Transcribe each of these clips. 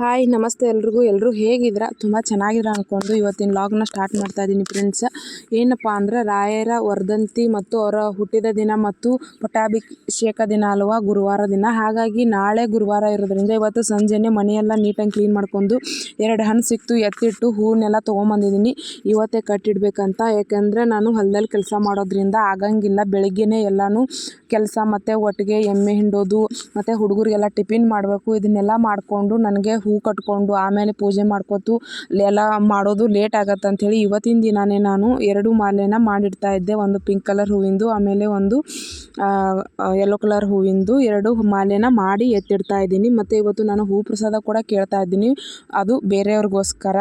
Hi, ನಮಸ್ತೆ ಎಲ್ರಿಗೂ. ಎಲ್ಲರೂ ಹೇಗಿದ್ದೀರಾ? ತುಂಬ ಚೆನ್ನಾಗಿರ ಅಂದ್ಕೊಂಡು ಇವತ್ತಿನ ಲಾಗ್ನ ಸ್ಟಾರ್ಟ್ ಮಾಡ್ತಾ ಇದ್ದೀನಿ ಫ್ರೆಂಡ್ಸ್ ಏನಪ್ಪ ಅಂದರೆ ರಾಯರ ವರ್ಧಂತಿ ಮತ್ತು ಅವರ ಹುಟ್ಟಿದ ದಿನ ಮತ್ತು ಪಟ್ಟಾಭಿಷೇಕ ದಿನ ಅಲ್ವಾ? ಗುರುವಾರ ದಿನ. ಹಾಗಾಗಿ ನಾಳೆ ಗುರುವಾರ ಇರೋದ್ರಿಂದ ಇವತ್ತು ಸಂಜೆನೇ ಮನೆಯೆಲ್ಲ ನೀಟಾಗಿ ಕ್ಲೀನ್ ಮಾಡ್ಕೊಂಡು ಎರಡು ಹಣ್ಣು ಸಿಕ್ತು, ಎತ್ತಿಟ್ಟು ಹೂವನ್ನೆಲ್ಲ ತೊಗೊಂಬಂದಿದ್ದೀನಿ. ಇವತ್ತೇ ಕಟ್ಟಿಡ್ಬೇಕಂತ. ಯಾಕೆಂದರೆ ನಾನು ಹೊಲದಲ್ಲಿ ಕೆಲಸ ಮಾಡೋದ್ರಿಂದ ಆಗಂಗಿಲ್ಲ. ಬೆಳಗ್ಗೆನೇ ಎಲ್ಲನೂ ಕೆಲಸ ಮತ್ತು ಒಟ್ಟಿಗೆ ಎಮ್ಮೆ ಹಿಂಡೋದು ಮತ್ತು ಹುಡುಗರಿಗೆಲ್ಲ ಟಿಫಿನ್ ಮಾಡಬೇಕು, ಇದನ್ನೆಲ್ಲ ಮಾಡಿಕೊಂಡು ನನಗೆ ಕಟ್ಕೊಂಡು ಆಮೇಲೆ ಪೂಜೆ ಮಾಡ್ಕೊತು, ಎಲ್ಲ ಮಾಡೋದು ಲೇಟ್ ಆಗತ್ತೆ ಅಂಥೇಳಿ ಇವತ್ತಿನ ದಿನಾನೇ ನಾನು ಎರಡು ಮಾಲೆನ ಮಾಡಿಡ್ತಾ ಇದ್ದೆ. ಒಂದು ಪಿಂಕ್ ಕಲರ್ ಹೂವಿಂದು, ಆಮೇಲೆ ಒಂದು ಯೆಲ್ಲೋ ಕಲರ್ ಹೂವಿಂದು ಎರಡು ಮಾಲೆನ ಮಾಡಿ ಎತ್ತಿಡ್ತಾ ಇದ್ದೀನಿ. ಮತ್ತು ಇವತ್ತು ನಾನು ಹೂ ಪ್ರಸಾದ ಕೂಡ ಕೇಳ್ತಾ ಇದ್ದೀನಿ. ಅದು ಬೇರೆಯವ್ರಿಗೋಸ್ಕರ.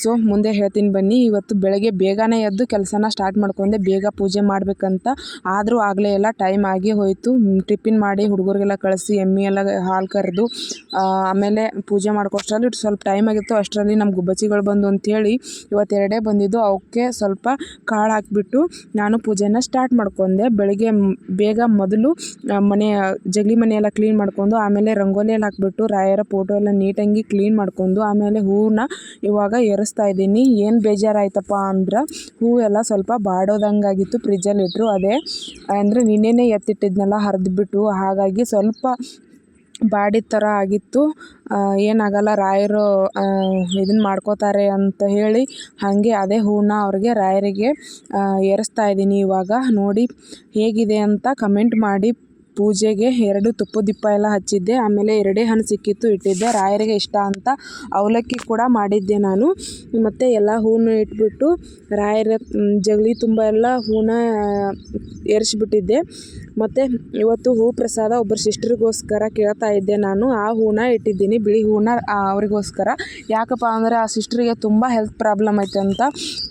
ಸೊ ಮುಂದೆ ಹೇಳ್ತೀನಿ ಬನ್ನಿ. ಇವತ್ತು ಬೆಳಗ್ಗೆ ಬೇಗನೆ ಎದ್ದು ಕೆಲಸನ ಸ್ಟಾರ್ಟ್ ಮಾಡ್ಕೊಂಡೆ. ಬೇಗ ಪೂಜೆ ಮಾಡಬೇಕಂತ. ಆದರೂ ಆಗಲೇ ಎಲ್ಲ ಟೈಮ್ ಆಗಿ ಹೋಯಿತು. ಟಿಫಿನ್ ಮಾಡಿ ಹುಡುಗರಿಗೆಲ್ಲ ಕಳಿಸಿ, ಎಮ್ಮಿ ಎಲ್ಲ ಹಾಲು ಕರೆದು ಆಮೇಲೆ ಪೂಜೆ ಮಾಡ್ಕೊಷ್ಟರಲ್ಲಿ ಸ್ವಲ್ಪ ಟೈಮ್ ಆಗಿತ್ತು, ಅಷ್ಟರಲ್ಲಿ ನಮ್ಮ ಗುಬ್ಬಚ್ಚಿಗಳು ಬಂದು ಅಂಥೇಳಿ ಇವತ್ತೆರಡೇ ಬಂದಿದ್ದು, ಅವಕ್ಕೆ ಸ್ವಲ್ಪ ಕಾಳು ಹಾಕಿಬಿಟ್ಟು ನಾನು ಪೂಜೆನ ಸ್ಟಾರ್ಟ್ ಮಾಡ್ಕೊಂಡೆ. ಬೆಳಗ್ಗೆ ಬೇಗ ಮೊದಲು ಮನೆ, ಜಗಲಿ ಮನೆಯೆಲ್ಲ ಕ್ಲೀನ್ ಮಾಡ್ಕೊಂಡು, ಆಮೇಲೆ ರಂಗೋಲಿಯಲ್ಲಿ ಹಾಕಿಬಿಟ್ಟು, ರಾಯರ ಫೋಟೋ ಎಲ್ಲ ನೀಟಾಗಿ ಕ್ಲೀನ್ ಮಾಡ್ಕೊಂಡು, ಆಮೇಲೆ ಹೂವನ್ನ ಇವಾಗ ಎರಿಸ್ತಾ ಇದ್ದೀನಿ. ಏನು ಬೇಜಾರಾಯ್ತಪ್ಪ ಅಂದ್ರೆ, ಹೂವೆಲ್ಲ ಸ್ವಲ್ಪ ಬಾಡೋದಂಗಾಗಿತ್ತು ಫ್ರಿಜ್ಜಲ್ಲಿ ಇಟ್ಟರು ಅದೇ, ಅಂದರೆ ನಿನ್ನೆನೇ ಎತ್ತಿಟ್ಟಿದ್ನಲ್ಲ, ಹರಿದ್ಬಿಟ್ಟು. ಹಾಗಾಗಿ ಸ್ವಲ್ಪ ಬಾಡಿದ ಥರ ಆಗಿತ್ತು. ಏನಾಗಲ್ಲ, ರಾಯರು ಇದನ್ನ ಮಾಡ್ಕೋತಾರೆ ಅಂತ ಹೇಳಿ ಹಾಗೆ ಅದೇ ಹೂವನ್ನ ಅವ್ರಿಗೆ ರಾಯರಿಗೆ ಏರಿಸ್ತಾ ಇದ್ದೀನಿ ಇವಾಗ. ನೋಡಿ ಹೇಗಿದೆ ಅಂತ ಕಮೆಂಟ್ ಮಾಡಿ. ಪೂಜೆಗೆ ಎರಡು ತುಪ್ಪದ ದೀಪ ಎಲ್ಲ ಹಚ್ಚಿದ್ದೆ. ಆಮೇಲೆ ಎರಡೇ ಹಣ್ಣು ಸಿಕ್ಕಿತ್ತು ಇಟ್ಟಿದ್ದೆ. ರಾಯರಿಗೆ ಇಷ್ಟ ಅಂತ ಅವಲಕ್ಕಿ ಕೂಡ ಮಾಡಿದ್ದೆ ನಾನು. ಮತ್ತು ಎಲ್ಲ ಹೂನ ಇಟ್ಬಿಟ್ಟು ರಾಯರ ಜಗಲಿ ತುಂಬ ಎಲ್ಲ ಹೂನ ಏರಿಸ್ಬಿಟ್ಟಿದ್ದೆ ಮತ್ತು ಇವತ್ತು ಹೂ ಪ್ರಸಾದ ಒಬ್ಬರು ಸಿಸ್ಟ್ರಿಗೋಸ್ಕರ ಕೇಳ್ತಾ ಇದ್ದೆ ನಾನು. ಆ ಹೂನ ಇಟ್ಟಿದ್ದೀನಿ, ಬಿಳಿ ಹೂನ ಅವರಿಗೋಸ್ಕರ. ಯಾಕಪ್ಪ ಅಂದರೆ ಆ ಸಿಸ್ಟ್ರಿಗೆ ತುಂಬ ಹೆಲ್ತ್ ಪ್ರಾಬ್ಲಮ್ ಐತೆ ಅಂತ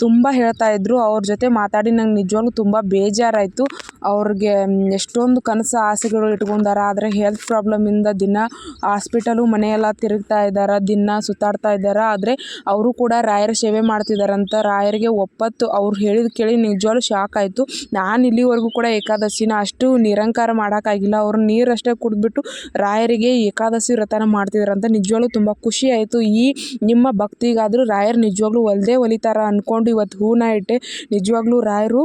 ತುಂಬ ಹೇಳ್ತಾ ಇದ್ದರು ಅವ್ರ ಜೊತೆ ಮಾತಾಡಿ ನಂಗೆ ನಿಜವಾಗ್ಲೂ ತುಂಬ ಬೇಜಾರಾಯಿತು. ಅವ್ರಿಗೆ ಎಷ್ಟೊಂದು ಕನಸು ಆಸೆಗಳು ಇಟ್ಕೊಂಡಾರ, ಆದರೆ ಹೆಲ್ತ್ ಪ್ರಾಬ್ಲಮಿಂದ ದಿನ ಹಾಸ್ಪಿಟಲು ಮನೆಯೆಲ್ಲ ತಿರುಗ್ತಾ ಇದ್ದಾರೆ, ದಿನ ಸುತ್ತಾಡ್ತಾ ಇದ್ದಾರೆ, ಆದರೆ ಅವರು ಕೂಡ ರಾಯರ ಸೇವೆ ಮಾಡ್ತಿದ್ದಾರಂತ ರಾಯರಿಗೆ ಒಪ್ಪತ್ತು. ಅವ್ರು ಹೇಳಿದ ಕೇಳಿ ನಿಜವಾಗ್ಲೂ ಶಾಕ್ ಆಯಿತು. ನಾನು ಇಲ್ಲಿವರೆಗೂ ಕೂಡ ಏಕಾದಶಿನ ಅಷ್ಟು ನಿರಂಕಾರ ಮಾಡೋಕ್ಕಾಗಿಲ್ಲ. ಅವರು ನೀರಷ್ಟೇ ಕುಡಿದ್ಬಿಟ್ಟು ರಾಯರಿಗೆ ಏಕಾದಶಿ ವ್ರತನ ಮಾಡ್ತಿದ್ದಾರಂತ ನಿಜವಾಗ್ಲೂ ತುಂಬ ಖುಷಿ ಆಯಿತು. ಈ ನಿಮ್ಮ ಭಕ್ತಿಗಾದರೂ ರಾಯರು ನಿಜವಾಗ್ಲೂ ಒಲ್ದೇ ಒಲಿತಾರ ಅಂದ್ಕೊಂಡು ಇವತ್ತು ಹೂನ ಇಟ್ಟೆ. ನಿಜವಾಗ್ಲೂ ರಾಯರು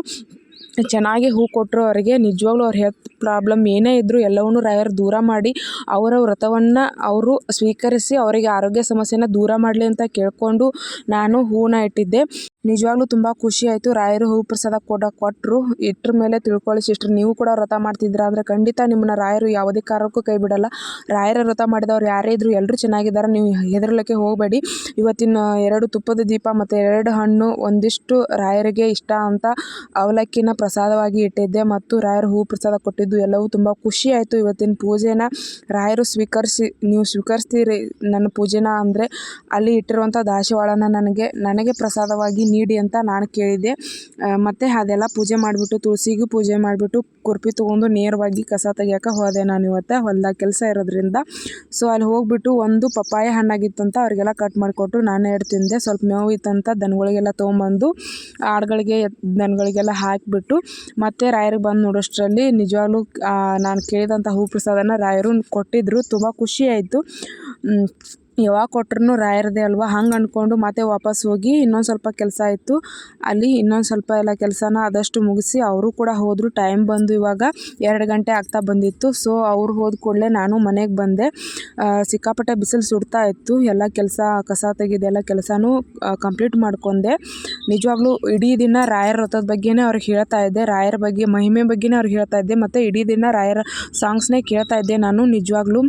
ಚೆನ್ನಾಗಿ ಹೂ ಕೊಟ್ಟರು ಅವರಿಗೆ. ನಿಜವಾಗ್ಲೂ ಅವ್ರ ಹೆಲ್ತ್ ಪ್ರಾಬ್ಲಮ್ ಏನೇ ಇದ್ದರೂ ಎಲ್ಲವನ್ನೂ ರಾಯರು ದೂರ ಮಾಡಿ, ಅವರ ವ್ರತವನ್ನು ಅವರು ಸ್ವೀಕರಿಸಿ ಅವರಿಗೆ ಆರೋಗ್ಯ ಸಮಸ್ಯೆನ ದೂರ ಮಾಡಲಿ ಅಂತ ಕೇಳಿಕೊಂಡು ನಾನು ಹೂವನ್ನ ಇಟ್ಟಿದ್ದೆ. ನಿಜವಾಗ್ಲೂ ತುಂಬ ಖುಷಿ ಆಯಿತು. ರಾಯರು ಹೂ ಪ್ರಸಾದ ಕೊಡ ಕೊಟ್ಟರು ಇಟ್ರ ಮೇಲೆ ತಿಳ್ಕೊಳ್ಳಿ ಸಿಸ್ಟರ್, ನೀವು ಕೂಡ ವ್ರತ ಮಾಡ್ತಿದ್ದೀರಾ ಅಂದರೆ ಖಂಡಿತ ನಿಮ್ಮನ್ನ ರಾಯರು ಯಾವುದೇ ಕಾರಣಕ್ಕೂ ಕೈ ಬಿಡಲ್ಲ. ರಾಯರ ವ್ರತ ಮಾಡಿದವ್ರು ಯಾರೇ ಇದ್ದರೂ ಎಲ್ಲರೂ ಚೆನ್ನಾಗಿದ್ದಾರೆ. ನೀವು ಹೆದರಲಿಕ್ಕೆ ಹೋಗಬೇಡಿ. ಇವತ್ತಿನ ಎರಡು ತುಪ್ಪದ ದೀಪ ಮತ್ತು ಎರಡು ಹಣ್ಣು ಒಂದಿಷ್ಟು ರಾಯರಿಗೆ ಇಷ್ಟ ಅಂತ ಅವಲಕ್ಕಿನ ಪ್ರಸಾದವಾಗಿ ಇಟ್ಟಿದ್ದೆ ಮತ್ತು ರಾಯರು ಹೂ ಪ್ರಸಾದ ಕೊಟ್ಟಿದ್ದು ಎಲ್ಲವೂ ತುಂಬ ಖುಷಿ ಆಯಿತು. ಇವತ್ತಿನ ಪೂಜೆನ ರಾಯರು ಸ್ವೀಕರಿಸಿ, ನೀವು ಸ್ವೀಕರಿಸ್ತೀರಿ ನನ್ನ ಪೂಜೆನ ಅಂದರೆ ಅಲ್ಲಿ ಇಟ್ಟಿರುವಂಥ ದಾಸವಾಳನ ನನಗೆ ನನಗೆ ಪ್ರಸಾದವಾಗಿ ನೀಡಿ ಅಂತ ನಾನು ಕೇಳಿದೆ ಮತ್ತು ಅದೆಲ್ಲ ಪೂಜೆ ಮಾಡಿಬಿಟ್ಟು, ತುಳಸಿಗೂ ಪೂಜೆ ಮಾಡಿಬಿಟ್ಟು ಕುರ್ಪಿ ತೊಗೊಂಡು ನೇರವಾಗಿ ಕಸ ತೆಗಿಯೋಕೆ ಹೋದೆ ನಾನು ಇವತ್ತು. ಹೊಲ್ದಾಗ ಕೆಲಸ ಇರೋದ್ರಿಂದ. ಸೊ ಅಲ್ಲಿ ಹೋಗ್ಬಿಟ್ಟು ಒಂದು ಪಪ್ಪಾಯ ಅಂತ ಅವರಿಗೆಲ್ಲ ಕಟ್ ಮಾಡಿಕೊಟ್ಟು ನಾನು ತಿಂದೆ. ಸ್ವಲ್ಪ ಮೇವು ಇತ್ತಂತ ದನಗಳಿಗೆಲ್ಲ ತೊಗೊಂಬಂದು ಆಡುಗಳಿಗೆ, ದನಗಳಿಗೆಲ್ಲ ಹಾಕಿಬಿಟ್ಟು ಮತ್ತೆ ರಾಯರಿಗೆ ಬಂದು ನೋಡೋಷ್ಟರಲ್ಲಿ ನಿಜವಾಗ್ಲೂ ನಾನು ಕೇಳಿದಂಥ ಹೂ ಪ್ರಸಾದನ ರಾಯರು ಕೊಟ್ಟಿದ್ದರು ತುಂಬ ಖುಷಿ ಆಯಿತು. ಯಾವಾಗ ಕೊಟ್ರೂ ರಾಯರದೇ ಅಲ್ವಾ? ಹಂಗೆ ಅಂದ್ಕೊಂಡು ಮತ್ತೆ ವಾಪಸ್ ಹೋಗಿ ಇನ್ನೊಂದು ಸ್ವಲ್ಪ ಕೆಲಸ ಇತ್ತು. ಅಲ್ಲಿ ಇನ್ನೊಂದು ಸ್ವಲ್ಪ ಎಲ್ಲ ಕೆಲಸನ ಆದಷ್ಟು ಮುಗಿಸಿ ಅವರು ಕೂಡ ಹೋದರು. ಟೈಮ್ ಬಂದು ಇವಾಗ ಎರಡು ಗಂಟೆ ಆಗ್ತಾ ಬಂದಿತ್ತು. ಸೊ ಅವ್ರು ಹೋದ ಕೂಡಲೇ ನಾನು ಮನೆಗೆ ಬಂದೆ. ಸಿಕ್ಕಾಪಟ್ಟೆ ಬಿಸಿಲು ಸುಡ್ತಾ ಇತ್ತು. ಎಲ್ಲ ಕೆಲಸ, ಕಸ ತೆಗೆದೆಲ್ಲ ಕೆಲಸನೂ ಕಂಪ್ಲೀಟ್ ಮಾಡ್ಕೊಂಡೆ. ನಿಜವಾಗ್ಲೂ ಇಡೀ ದಿನ ರಾಯರ ವ್ರತದ ಬಗ್ಗೆನೇ ಅವ್ರಿಗೆ ಹೇಳ್ತಾ ಇದ್ದೆ. ರಾಯರ ಬಗ್ಗೆ, ಮಹಿಮೆ ಬಗ್ಗೆನೇ ಅವ್ರಿಗೆ ಹೇಳ್ತಾ ಇದ್ದೆ. ಮತ್ತು ಇಡೀ ದಿನ ರಾಯರ ಸಾಂಗ್ಸ್ನೇ ಕೇಳ್ತಾ ಇದ್ದೆ ನಾನು. ನಿಜವಾಗ್ಲೂ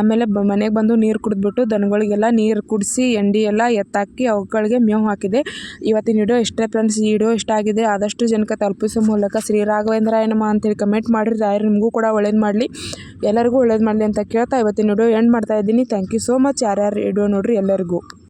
ಆಮೇಲೆ ಮನೆಗೆ ಬಂದು ನೀರು ಕುಡಿದ್ಬಿಟ್ಟು ದನಗಳಿಗೆಲ್ಲ ನೀರು ಕುಡಿಸಿ ಎಂಡಿ ಎಲ್ಲ ಎತ್ತಾಕಿ ಅವುಗಳಿಗೆ ಮೇವು ಹಾಕಿದೆ. ಇವತ್ತಿನ ವಿಡಿಯೋ ಇಷ್ಟೇ ಫ್ರೆಂಡ್ಸ್ ಈ ವಿಡಿಯೋ ಇಷ್ಟ ಆಗಿದೆ, ಆದಷ್ಟು ಜನಕ್ಕೆ ತಲುಪಿಸೋ ಮೂಲಕ ಶ್ರೀ ರಾಘವೇಂದ್ರಾಯನಮ ಅಂತೇಳಿ ಕಮೆಂಟ್ ಮಾಡಿರಿ ರಾಯರು ನಿಮಗೂ ಕೂಡ ಒಳ್ಳೇದು ಮಾಡಲಿ. ಎಲ್ಲರಿಗೂ ಒಳ್ಳೇದು ಮಾಡಲಿ ಅಂತ ಕೇಳ್ತಾ ಇವತ್ತಿನ ವಿಡಿಯೋ ಎಂಡ್ ಮಾಡ್ತಾ ಇದ್ದೀನಿ. ಥ್ಯಾಂಕ್ ಯು ಸೋ ಮಚ್ ಯಾರ್ಯಾರು ವಿಡಿಯೋ ನೋಡ್ರಿ ಎಲ್ಲರಿಗೂ.